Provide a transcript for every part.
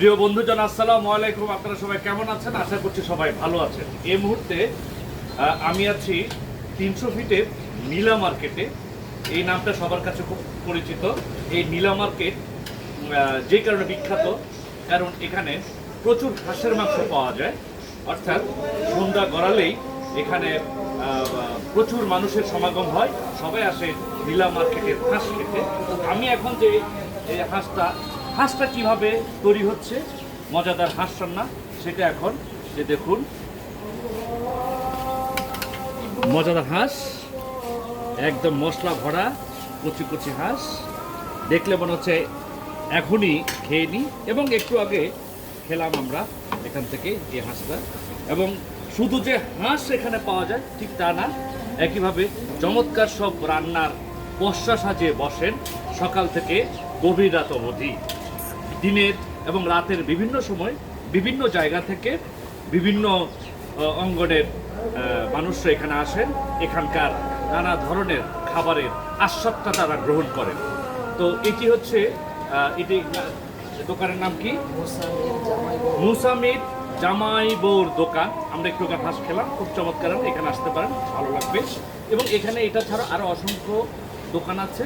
প্রিয় বন্ধুজন, আসসালামু আলাইকুম। আপনারা সবাই কেমন আছেন? আশা করছি সবাই ভালো আছেন। এই মুহূর্তে আমি আছি তিনশো ফিটের নীলা মার্কেটে। এই নামটা সবার কাছে খুব পরিচিত। এই নীলা মার্কেট যে কারণে বিখ্যাত, কারণ এখানে প্রচুর হাঁসের মাংস পাওয়া যায়। অর্থাৎ সন্ধ্যা গড়ালেই এখানে প্রচুর মানুষের সমাগম হয়। সবাই আসে নীলা মার্কেটের হাঁস খেতে। আমি এখন যে হাঁসটা হাঁসটা কীভাবে তৈরি হচ্ছে? মজাদার হাঁস রান্না, সেটা এখন যে দেখুন। মজাদার হাঁস, একদম মশলা ভরা, কচি কচি হাঁস। দেখলে মনে হচ্ছে এখনই খেয়ে নিই। এবং একটু আগে খেলাম আমরা এখান থেকে এই হাঁসটা। এবং শুধু যে হাঁস এখানে পাওয়া যায়, ঠিক তা না। একইভাবে চমৎকার সব রান্নার পশ্চা সাজিয়ে বসেন সকাল থেকে গভীর রাত অবধি। দিনের এবং রাতের বিভিন্ন সময় বিভিন্ন জায়গা থেকে বিভিন্ন অঙ্গনের মানুষরা এখানে আসেন। এখানকার নানা ধরনের খাবারের আস্বাদটা তারা গ্রহণ করেন। তো এটি হচ্ছে এটি দোকানের নাম কি? মুসামির জামাই বউর দোকান। আমরা একটু হাঁস খেলাম, খুব চমৎকার এখানে আসতে পারেন, ভালো লাগবে। এবং এখানে এটা ছাড়া আরও অসংখ্য দোকান আছে,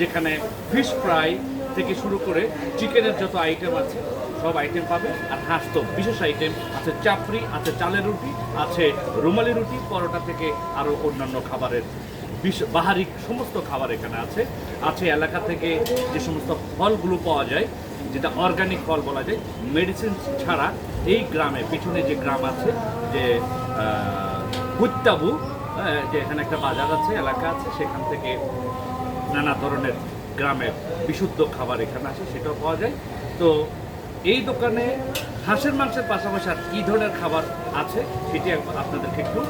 যেখানে ফিশ ফ্রাই থেকে শুরু করে চিকেনের যত আইটেম আছে, সব আইটেম পাবে। আর হাঁস তো বিশেষ আইটেম আছে চাপড়ি, আছে চালের রুটি, আছে রুমালি রুটি, পরোটা থেকে আরও অন্যান্য খাবারের বিশ বাহারি সমস্ত খাবার এখানে আছে। আছে এলাকা থেকে যে সমস্ত ফলগুলো পাওয়া যায়, যেটা অর্গানিক ফল বলা যায় মেডিসিন ছাড়া এই গ্রামে, পিছনে যে গ্রাম আছে, যে হুত্তাবু যে এখানে একটা বাজার আছে, এলাকা আছে, সেখান থেকে নানা ধরনের গ্রামের বিশুদ্ধ খাবার এখানে আসে সেটাও পাওয়া যায়। তো এই দোকানে হাঁসের মাংসের পাশাপাশি আর কী ধরনের খাবার আছে সেটি আপনাদেরকে একটু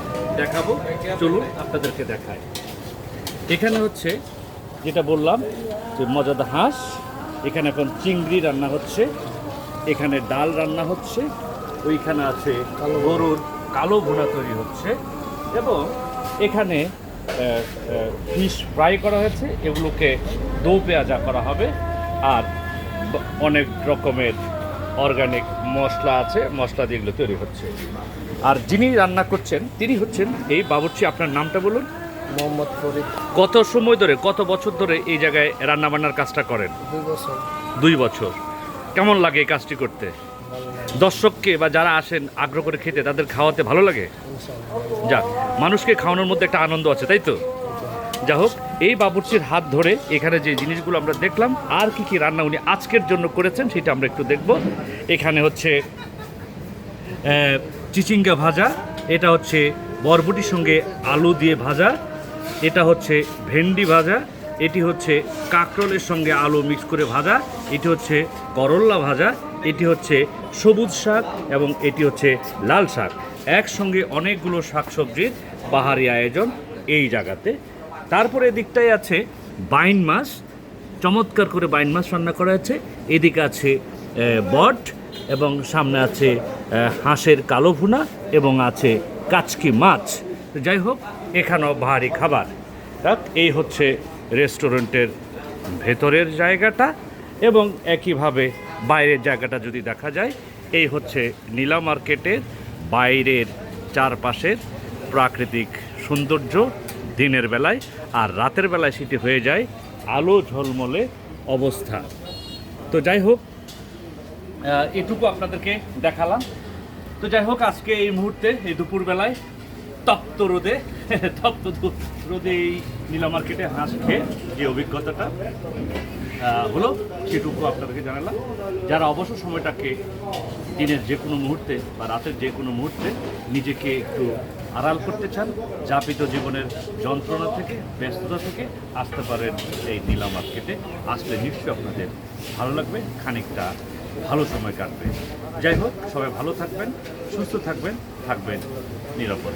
দেখাবো। চলুন আপনাদেরকে দেখায় এখানে হচ্ছে যেটা বললাম যে মজাদা হাঁস। এখানে এখন চিংড়ি রান্না হচ্ছে এখানে ডাল রান্না হচ্ছে ওইখানে আছে গরুর কালো ভুনা তৈরি হচ্ছে এবং এখানে ফিশ ফ্রাই করা হয়েছে এগুলোকে দৌ পেঁয়াজা করা হবে আর অনেক রকমের অর্গানিক মশলা আছে মশলা দিয়ে এগুলো তৈরি হচ্ছে। আর যিনি রান্না করছেন তিনি হচ্ছেন এই বাবুর্চি আপনার নামটা বলুন। মোহাম্মদ ফরিদ। কত সময় ধরে কত বছর ধরে এই জায়গায় রান্নাবান্নার কাজটা করেন? দুই বছর। দুই বছর। কেমন লাগে এই কাজটি করতে? দর্শককে বা যারা আসেন আগ্রহ করে খেতে, তাদের খাওয়াতে ভালো লাগে? যাক, মানুষকে খাওয়ানোর মধ্যে একটা আনন্দ আছে, তাই তো? যা হোক, এই বাবুর্চির হাত ধরে এখানে যে জিনিসগুলো আমরা দেখলাম, আর কি কি রান্না উনি আজকের জন্য করেছেন সেটা আমরা একটু দেখব। এখানে হচ্ছে চিচিঙ্গা ভাজা, এটা হচ্ছে বরবটির সঙ্গে আলু দিয়ে ভাজা, এটা হচ্ছে ভেন্ডি ভাজা, এটি হচ্ছে কাঁকরোলের সঙ্গে আলু মিক্স করে ভাজা, এটি হচ্ছে করল্লা ভাজা এটি হচ্ছে সবুজ শাক এবং এটি হচ্ছে লাল শাক। একসঙ্গে অনেকগুলো শাকসবজির পাহাড়ি আয়োজন এই জায়গাতে। তারপরে এদিকটায় আছে বাইন মাছ। চমৎকার করে বাইন মাছ রান্না করা আছে। এদিকে আছে বট এবং সামনে আছে হাঁসের কালো ভুনা এবং আছে কাচকি মাছ। যাই হোক, এখানেও ভারী খাবার। এই হচ্ছে রেস্টুরেন্টের ভেতরের জায়গাটা এবং একইভাবে বাইরের জায়গাটা যদি দেখা যায়, এই হচ্ছে নীলা মার্কেটের বাইরের চারপাশের প্রাকৃতিক সৌন্দর্য দিনের বেলায় আর রাতের বেলায় সেটি হয়ে যায় আলো ঝলমলে অবস্থা। তো যাই হোক এটুকু আপনাদেরকে দেখালাম। তো যাই হোক, আজকে এই মুহূর্তে, এই দুপুরবেলায় তপ্ত রোদে তপ্ত রোদে এই নীলা মার্কেটে হাঁস খেয়ে যে অভিজ্ঞতাটা হলো, সেটুকু আপনাদেরকে জানালাম। যারা অবসর সময়টাকে দিনের যে কোনো মুহূর্তে বা রাতের যে কোনো মুহূর্তে নিজেকে একটু আড়াল করতে চান, যাপিত জীবনের যন্ত্রণা থেকে, ব্যস্ততা থেকে আসতে পারেন এই নীলা মার্কেটে। আসলে নিশ্চয়ই আপনাদের ভালো লাগবে, খানিকটা ভালো সময় কাটবে। যাই হোক, সবাই ভালো থাকবেন, সুস্থ থাকবেন থাকবেন নিরাপদ।